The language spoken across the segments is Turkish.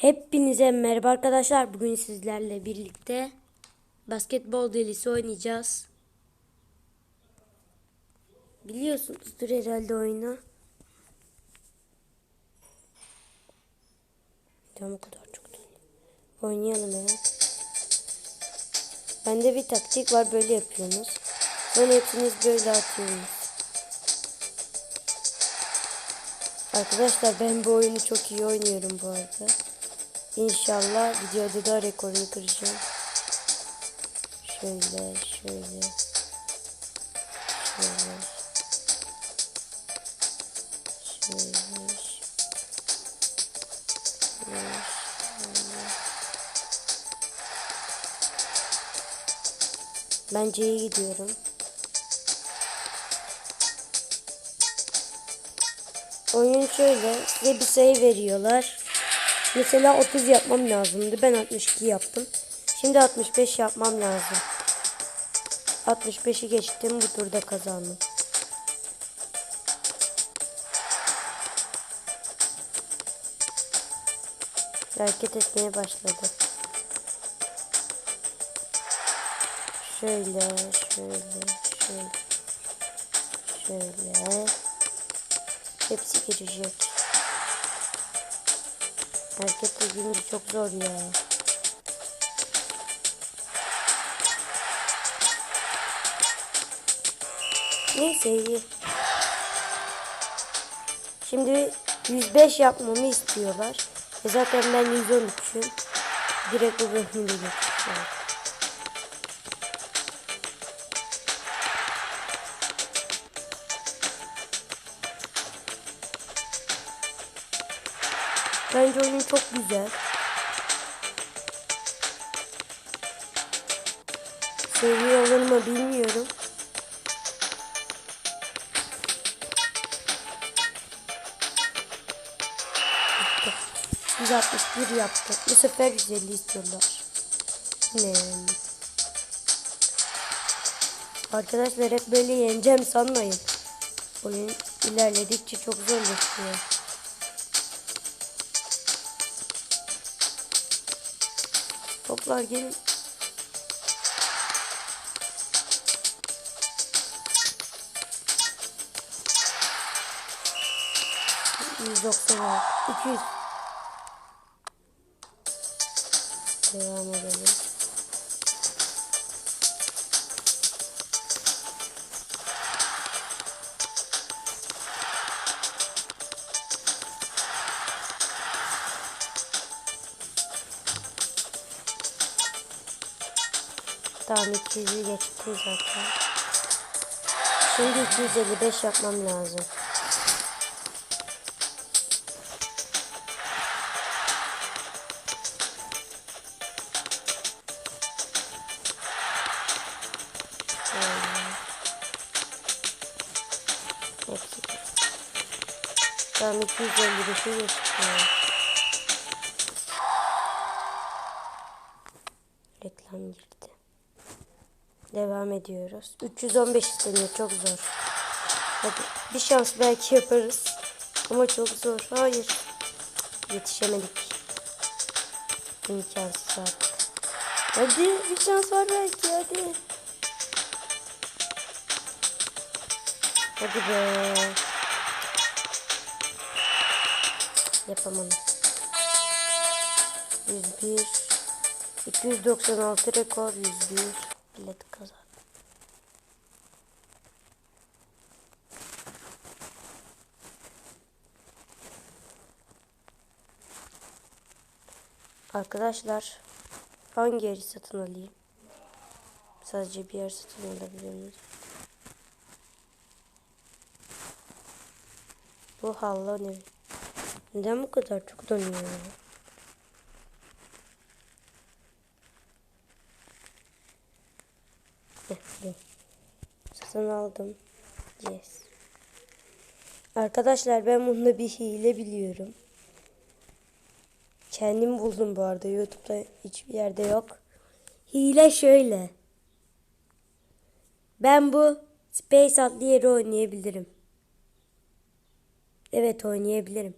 Hepinize merhaba arkadaşlar. Bugün sizlerle birlikte basketbol delisi oynayacağız. Biliyorsunuzdur herhalde oyunu. Tamam kadar çok Oynayalım evet. Bende bir taktik var böyle yapıyorsunuz. Sonra hepiniz böyle atıyorsunuz. Arkadaşlar ben bu oyunu çok iyi oynuyorum bu arada. İnşallah videoda da rekorunu kıracağım. Şöyle, şöyle. Şöyle. Şöyle. Şöyle. Bence iyi gidiyorum. Oyun şöyle. Size bir sayı veriyorlar. Mesela 30 yapmam lazımdı. Ben 62 yaptım. Şimdi 65 yapmam lazım. 65'i geçtim. Bu turda kazandım. Hareket etmeye başladı. Şöyle, şöyle, şöyle. Şöyle. Hepsi girecek. Hareket edince çok zor ya. Neyse iyi. Şimdi 105 yapmamı istiyorlar. E zaten ben 113'üm. Direkt bu bölümü de Bence oyun çok güzel. Seviye olur mu bilmiyorum. Bitti. 161 yaptı. Bu sefer 150 istiyorlar. Ne? Arkadaşlar hep böyle yeneceğim sanmayın. Oyun ilerledikçe çok zorlaşıyor. Toplar gelin. Yüz doksan altı. İki yüz. Devam edelim. Tamam 200'ü geçtim zaten. Şimdi 255 yapmam lazım. Tamam 255'i geçtim. Devam ediyoruz. 315 isteniyor. Çok zor. Hadi bir şans belki yaparız. Ama çok zor. Hayır. Yetişemedik. İmkansız artık. Hadi bir şans var belki hadi. Hadi be. Yapamadım. 101 296 rekor 101 bilet kazandı. Arkadaşlar hangi yeri satın alayım? Sadece bir yer satın alabilir miyiz? Bu halı ne? Neden bu kadar çok dönüyor? Bu. Satın aldım. Yes. Arkadaşlar ben bunda bir hile biliyorum. Kendim buldum bu arada. YouTube'da hiçbir yerde yok. Hile şöyle. Ben bu Space adlı yeri oynayabilirim. Evet oynayabilirim.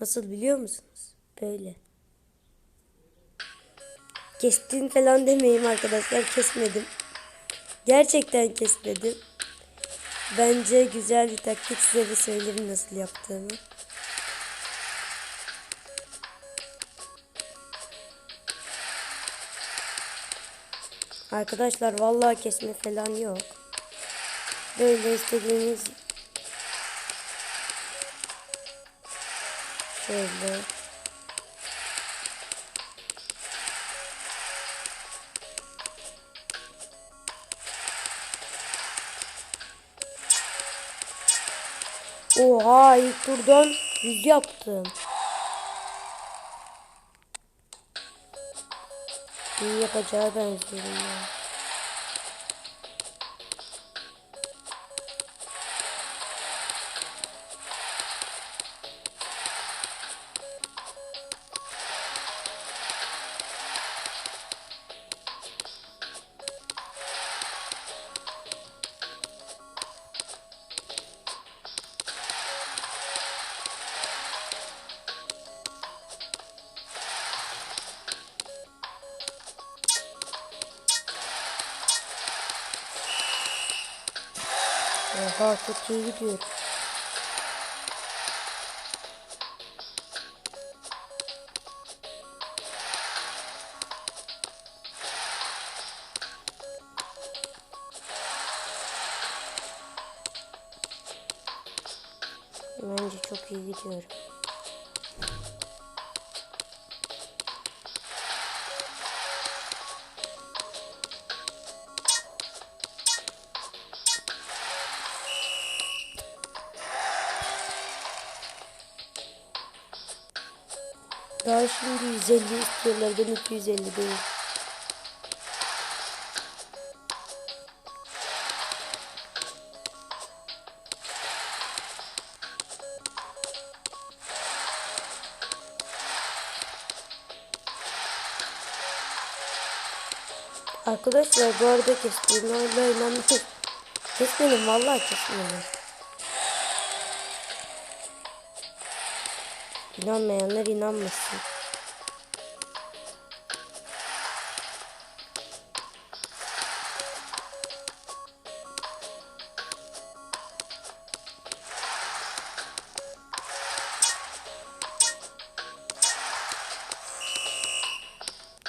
Nasıl biliyor musunuz? Böyle. Kestin falan demeyin arkadaşlar kesmedim. Gerçekten kesmedim. Bence güzel bir taktik size de söylerim nasıl yaptığımı. Arkadaşlar vallahi kesme falan yok. Böyle istediğiniz şöyle Oha ilk turdan yüz yaptım. İyi yapacağı benziyorum ya. Oha çok iyi gidiyor. Bence çok iyi gidiyorum. Şimdi 150 istiyorlar ben 250 değil. Arkadaşlar bu arada kestim. Hala inanmayın. Kesmedim vallahi kesmedim. İnanmayanlar inanmasın.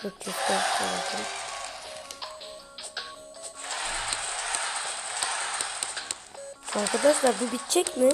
Çok güzel söyledim. Arkadaşlar bu bitecek mi?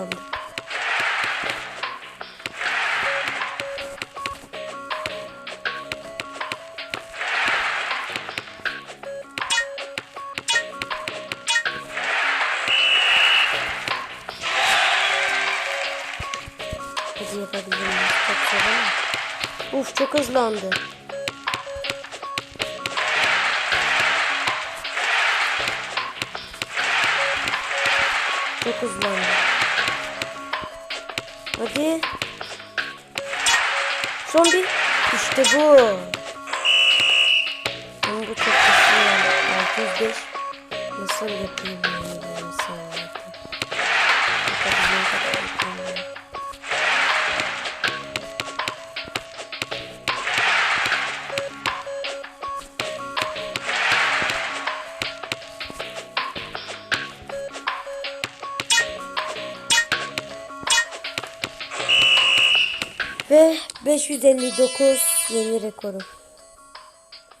Hızlandı. Hadi yapabilirim. Çok ama. Uf çok hızlandı. Çok hızlandı. Hadi. Son bir. İşte bu. Ama bu çok hızlı yani. 605. Nasıl yapayım yani 559 yeni rekorum.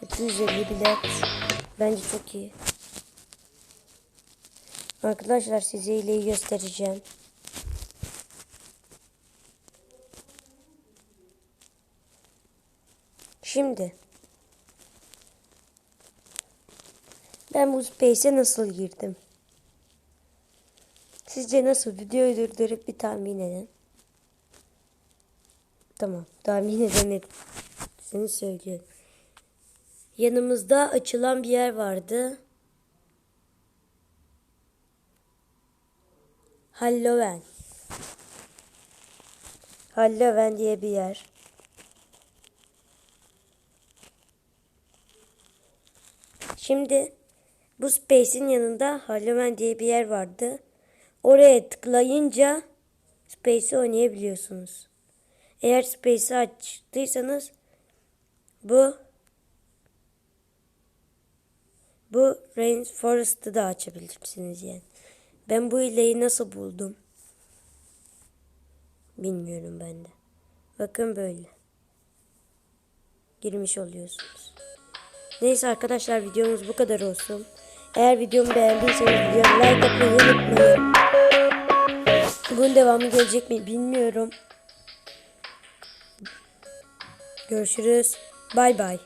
250 bilet. Bence çok iyi. Arkadaşlar size hileyi göstereceğim. Şimdi ben bu space'e nasıl girdim? Sizce nasıl? Videoyu durdurup bir tahmin edin. Tamam. Tahmin edemedim. Seni söylüyorum. Yanımızda açılan bir yer vardı. Halloween. Halloween diye bir yer. Şimdi bu Space'in yanında Halloween diye bir yer vardı. Oraya tıklayınca Space'i oynayabiliyorsunuz. Eğer Space'i açtıysanız bu bu Rainforest'ı da açabilirsiniz yani. Ben bu hileyi nasıl buldum? Bilmiyorum ben de. Bakın böyle. Girmiş oluyorsunuz. Neyse arkadaşlar videomuz bu kadar olsun. Eğer videomu beğendiyseniz videomu like atmayı unutmayın. Bunun devamı gelecek mi bilmiyorum. Görüşürüz. Bay bay.